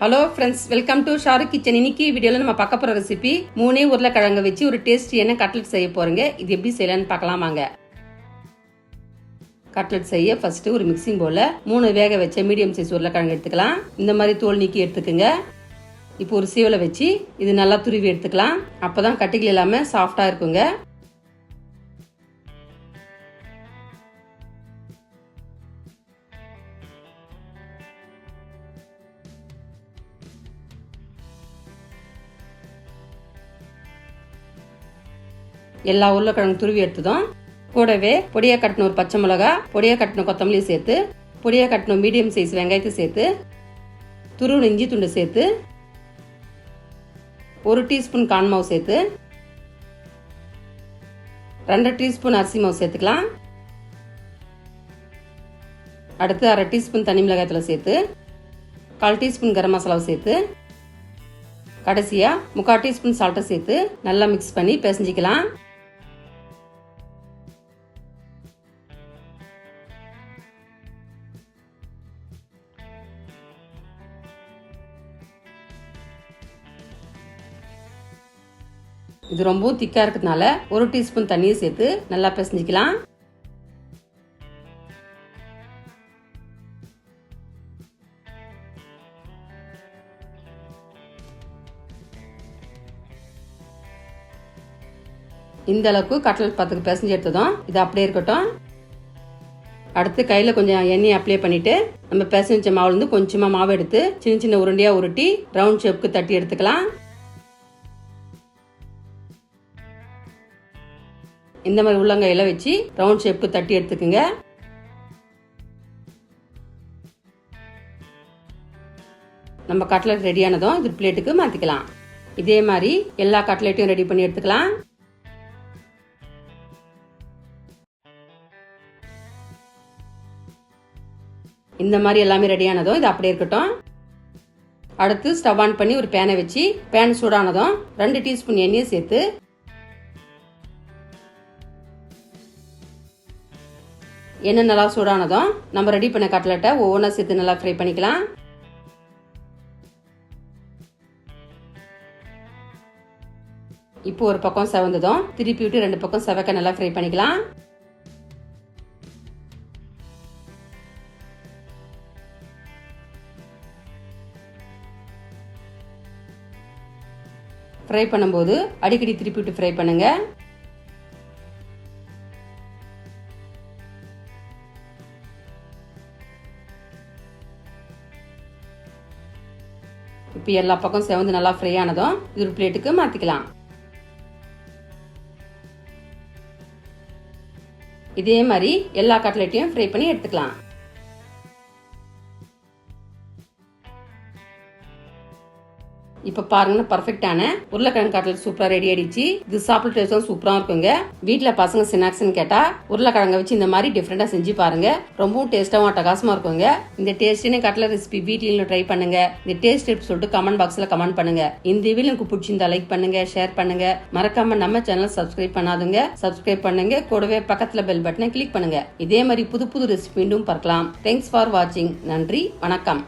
Hello friends welcome to Sharu kitchen இன்னைக்கு வீடியோவில் நம்ம பார்க்க போகிற ரெசிபி மூணே உருளைக்கிழங்கு வச்சு ஒரு டேஸ்டியான கட்லெட் செய்ய போகிறோங்க இது எப்படி செய்யலாம்னு பார்க்கலாம் வாங்க. கட்லெட் செய்ய ஃபர்ஸ்ட் ஒரு மிக்சிங் போல மூணு வேக வச்ச மீடியம் சைஸ் உருளைக்கிழங்கு எடுத்துக்கலாம். இந்த மாதிரி தோல் நீக்கி எடுத்துக்கோங்க. இப்போ ஒரு சீவலை வச்சு இது நல்லா துருவி எடுத்துக்கலாம். அப்போ தான் கட்டிகள் இல்லாமல் சாஃப்டாக இருக்குங்க. எல்லா உருளைக்கிழங்கு துருவி எடுத்ததும் கூடவே பொடியை கட்டின ஒரு பச்சை மிளகா பொடியை கட்டின கொத்தமல்லி சேர்த்து பொடியை கட்டின மீடியம் சைஸ் வெங்காயத்தை சேர்த்து துருவன இஞ்சி துண்டு சேர்த்து ஒரு டீஸ்பூன் கான் மாவு சேர்த்து ரெண்டு டீஸ்பூன் அரிசி மாவு சேர்த்துக்கலாம். அடுத்து அரை டீஸ்பூன் தனி மிளகாயத்தில் சேர்த்து கால் டீஸ்பூன் கரம் மசாலாவை சேர்த்து கடைசியாக முக்கால் டீஸ்பூன் சால்ட்டை சேர்த்து நல்லா மிக்ஸ் பண்ணி பிசைஞ்சிக்கலாம். இது ரொம்பவும் திக்காக இருக்கிறதுனால ஒரு டீஸ்பூன் தண்ணியை சேர்த்து நல்லா பிசைஞ்சிக்கலாம். இந்த அளவுக்கு கட்லட் பத்துக்கு பிசைஞ்சு எடுத்ததும் இது அப்படியே இருக்கட்டும். அடுத்து கையில் கொஞ்சம் எண்ணெய் அப்ளை பண்ணிவிட்டு நம்ம பிசைஞ்ச மாவுலேருந்து கொஞ்சமாக மாவு எடுத்து சின்ன சின்ன உருண்டையாக உருட்டி ரவுண்ட் ஷேப்புக்கு தட்டி எடுத்துக்கலாம். இந்த மாதிரி உள்ளங்கையில வச்சு ரவுண்ட் ஷேப்புக்கு தட்டி எடுத்துக்கோங்க. நம்ம கட்லெட் ரெடியானதும் இது பிளேட்டுக்கு மாற்றிக்கலாம் இதே மாதிரி எல்லா கட்லெட்டையும் ரெடி பண்ணி எடுத்துக்கலாம். இந்த மாதிரி எல்லாமே ரெடியானதும் இது அப்படியே இருக்கட்டும். அடுத்து ஸ்டவ் ஆன் பண்ணி ஒரு பேனை வச்சு பேன் சூடானதும் ரெண்டு டீஸ்பூன் எண்ணெயை சேர்த்து எண்ணெய் நல்லா சூடானதும் நம்ம ரெடி பண்ண கட்லெட்டை ஒவ்வொன்றா சேர்த்து நல்லா ஃப்ரை பண்ணிக்கலாம். இப்போ ஒரு பக்கம் செவந்ததும் திருப்பி விட்டு ரெண்டு பக்கம் செவக்க நல்லா ஃப்ரை பண்ணிக்கலாம். ஃப்ரை பண்ணும்போது அடிக்கடி திருப்பி விட்டு ஃப்ரை பண்ணுங்கள் இப்போ எல்லா பக்கம் செவந்து நல்லா ஃப்ரை ஆனதும் இது ஒரு பிளேட்டுக்கு மாற்றிக்கலாம் இதே மாதிரி எல்லா கட்லெட்டையும் ஃப்ரை பண்ணி எடுத்துக்கலாம். இப்போ பாருங்கன்னா பர்ஃபெக்டான உருளைக்கிழங்கு கட்லெட் சூப்பராக ரெடி ஆயிடுச்சு. இது சாப்பிட டேஸ்டும் சூப்பராக இருக்குங்க. வீட்டில் பசங்க ஸ்நாக்ஸ்னு கேட்டால் உருளைக்கிழங்க வச்சு இந்த மாதிரி டிஃப்ரெண்ட்டாக செஞ்சு பாருங்க. ரொம்பவும் டேஸ்ட்டாகவும் அட்டகாசமாக இருக்குங்க. இந்த டேஸ்டின கட்லட் ரெசிபி வீட்டிலும் ட்ரை பண்ணுங்க. இந்த டேஸ்ட் எப்படி சொல்லிட்டு கமெண்ட் பாக்ஸில் கமெண்ட் பண்ணுங்க. இந்த வீடியோ உங்களுக்கு பிடிச்சிருந்தா லைக் பண்ணுங்க ஷேர் பண்ணுங்க. மறக்காம நம்ம சேனல் சப்ஸ்கிரைப் பண்ணாதுங்க. சப்ஸ்கிரைப் பண்ணுங்க. கூடவே பக்கத்தில் பெல் பட்டனை கிளிக் பண்ணுங்க. இதே மாதிரி புது புது ரெசிபி மீண்டும் பார்க்கலாம். தேங்க்ஸ் ஃபார் வாட்சிங் நன்றி. வணக்கம்.